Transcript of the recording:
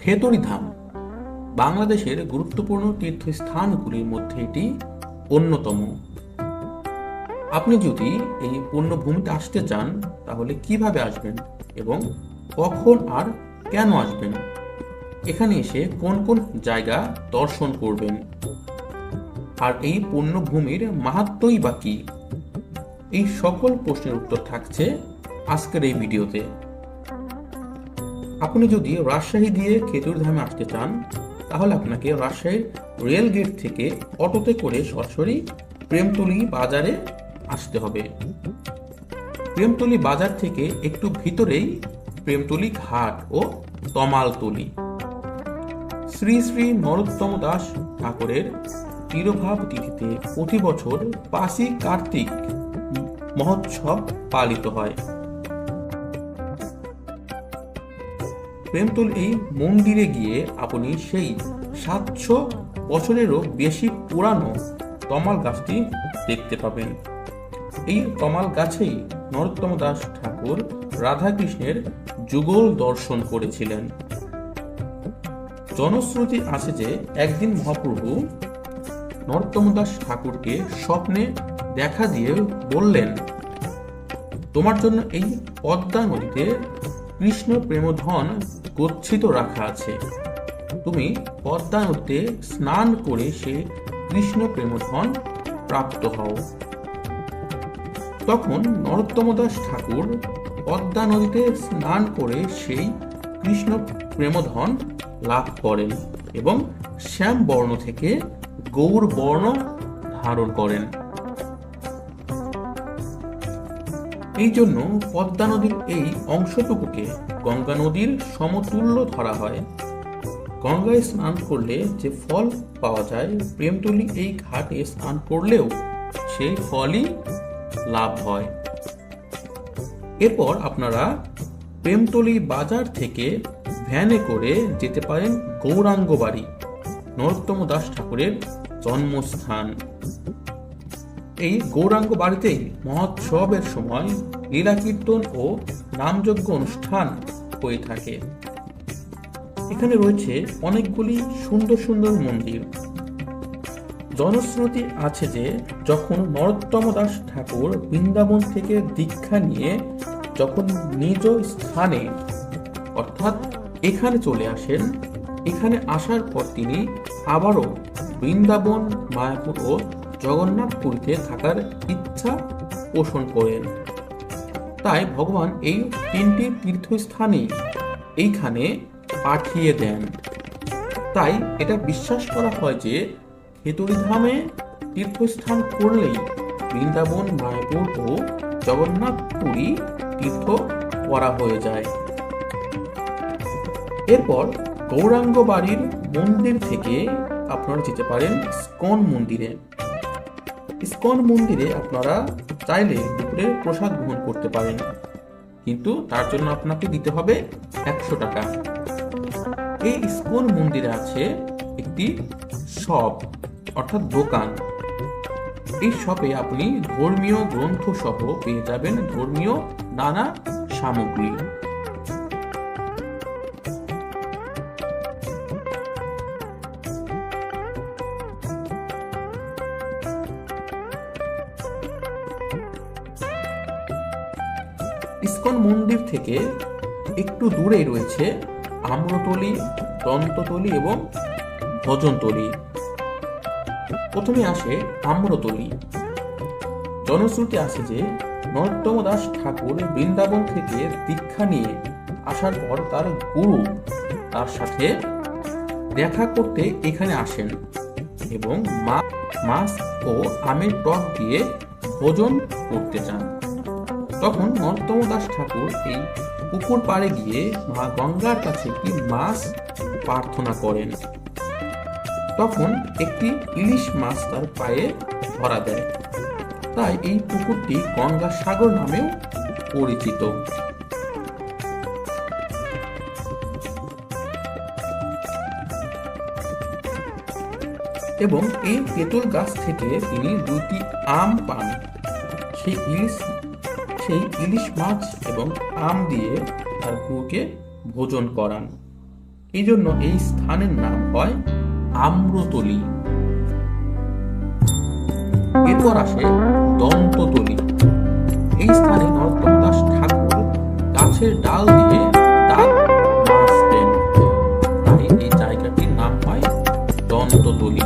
খেতড়ি ধাম। বাংলাদেশের গুরুত্বপূর্ণ তীর্থস্থানগুলির মধ্যে এটি অন্যতম। আপনি যদি এই পুণ্যভূমিতে আসতে চান, তাহলে কীভাবে আসবেন এবং কখন আর কেন আসবেন? এখানে এসে কোন কোন জায়গা দর্শন করবেন? আর এই পুণ্যভূমির মাহাত্মই বা কি? এই সকল প্রশ্নের উত্তর থাকছে আজকের এই ভিডিওতে। আপনি যদি রাজশাহী দিয়ে খেতুরধামে আসতে চান, তাহলে আপনাকে রাজশাহীর রেল গেট থেকে অটোতে করে সরাসরি প্রেমতলি বাজারে আসতে হবে। প্রেমতলি বাজার থেকে একটু ভিতরেই প্রেমতলি ঘাট ও তমালতলি। শ্রী শ্রী নরোত্তম দাস ঠাকুরের তিরোভাব তিথিতে প্রতি বছর পাঁচই কার্তিক মহোৎসব পালিত হয়। প্রেমতুল এই মন্দিরে গিয়ে আপনি সেই সাতশো বছরেরও বেশি পুরানো তমাল গাছটি দেখতে পাবেন। এই তমাল গাছেই নরোত্তম দাস ঠাকুর রাধাকৃষ্ণের যুগল দর্শন করেছিলেন। জনশ্রুতি আছে যে একদিন মহাপ্রভু নরোত্তম দাস ঠাকুরকে স্বপ্নে দেখা দিয়ে বললেন, তোমার জন্য এই পদ্মা নদীতে কৃষ্ণ প্রেমধন গচ্ছিত রাখা আছে। তুমি পদ্মা নদীতে স্নান করে সে কৃষ্ণ প্রেমধন প্রাপ্ত হও। তখন নরোত্তম দাস ঠাকুর পদ্মা নদীতে স্নান করে সেই কৃষ্ণ প্রেমধন লাভ করেন এবং শ্যাম বর্ণ থেকে গৌর বর্ণ ধারণ করেন। এই জন্য পদ্মা নদীর এই অংশটুকুকে গঙ্গা নদীর সমতুল্য ধরা হয়। গঙ্গায় স্নান করলে যে ফল পাওয়া যায়, প্রেমতলি এই ঘাটে স্নান করলেও সেই ফলই লাভ হয়। এরপর আপনারা প্রেমতলি বাজার থেকে ভ্যানে করে যেতে পারেন গৌরাঙ্গ বাড়ি নরোত্তম দাস ঠাকুরের জন্মস্থান। এই গৌরাঙ্গ বাড়িতেই মহোৎসবের সময় লীলা কীর্তন ও নামযজ্ঞ অনুষ্ঠান হয়ে থাকে। এখানে রয়েছে অনেকগুলি সুন্দর সুন্দর মন্দির। জনশ্রুতি আছে যে, যখন নরোত্তম দাস ঠাকুর বৃন্দাবন থেকে দীক্ষা নিয়ে যখন নিজ স্থানে, অর্থাৎ এখানে চলে আসেন, এখানে আসার পর তিনি আবারও বৃন্দাবন, মায়াপুর ও জগন্নাথপুরীতে থাকার ইচ্ছা পোষণ করেন। তাই ভগবান এই তিনটি তীর্থস্থানে এইখানে পাঠিয়ে দেন। তাই এটা বিশ্বাস করা হয় যে ধামে তীর্থস্থান করলেই বৃন্দাবন মায়াপুর ও জগন্নাথপুরী তীর্থ করা হয়ে যায়। এরপর গৌরাঙ্গ বাড়ির মন্দির থেকে আপনারা যেতে পারেন স্কন মন্দিরে। ইস্কন মন্দিরে আপনারা চাইলে দুপুরে প্রসাদ গ্রহণ করতে পারেন। কিন্তু তার জন্য আপনাকে দিতে হবে একশো টাকা। এই ইস্কন মন্দিরে আছে একটি শপ, অর্থাৎ দোকান। এই শপে আপনি ধর্মীয় গ্রন্থ সহ পেয়ে যাবেন ধর্মীয় নানা সামগ্রী। ইস্কন মন্দির থেকে একটু দূরেই রয়েছে আম্রতলি, দন্ততলি এবং ভজনতলি। প্রথমে আসে আম্রতলি। জনশ্রুতি আছে যে নরোত্তম দাস ঠাকুর বৃন্দাবন থেকে দীক্ষা নিয়ে আসার পর তার গুরু তার সাথে দেখা করতে এখানে আসেন এবং মাছ ও আমের টক দিয়ে ভোজন করতে চান। তখন নরোত্তম দাস ঠাকুর এই পুকুর পাড়ে গিয়ে মা গঙ্গার কাছে একটি মাছ প্রার্থনা করেন। তখন একটি ইলিশ মাছ তার পায়ে ধরা দেয়। তাই এই পুকুরটি গঙ্গা সাগর নামেও পরিচিত। এবং এই তেঁতুল গাছ থেকে তিনি দুটি আম পান। সেই ইলিশ সেই ইলিশ মাছ এবং আম দিয়ে তার গুরুকে ভোজন করান। এই জন্য এই স্থানের নাম হয় আম্রতলি। এরপর আসে দন্ততলি। এই স্থানে নরোত্তম দাস ঠাকুর গাছের ডাল দিয়ে দাঁত মাজতেন তাই এই জায়গাটির নাম হয় দন্ততলি।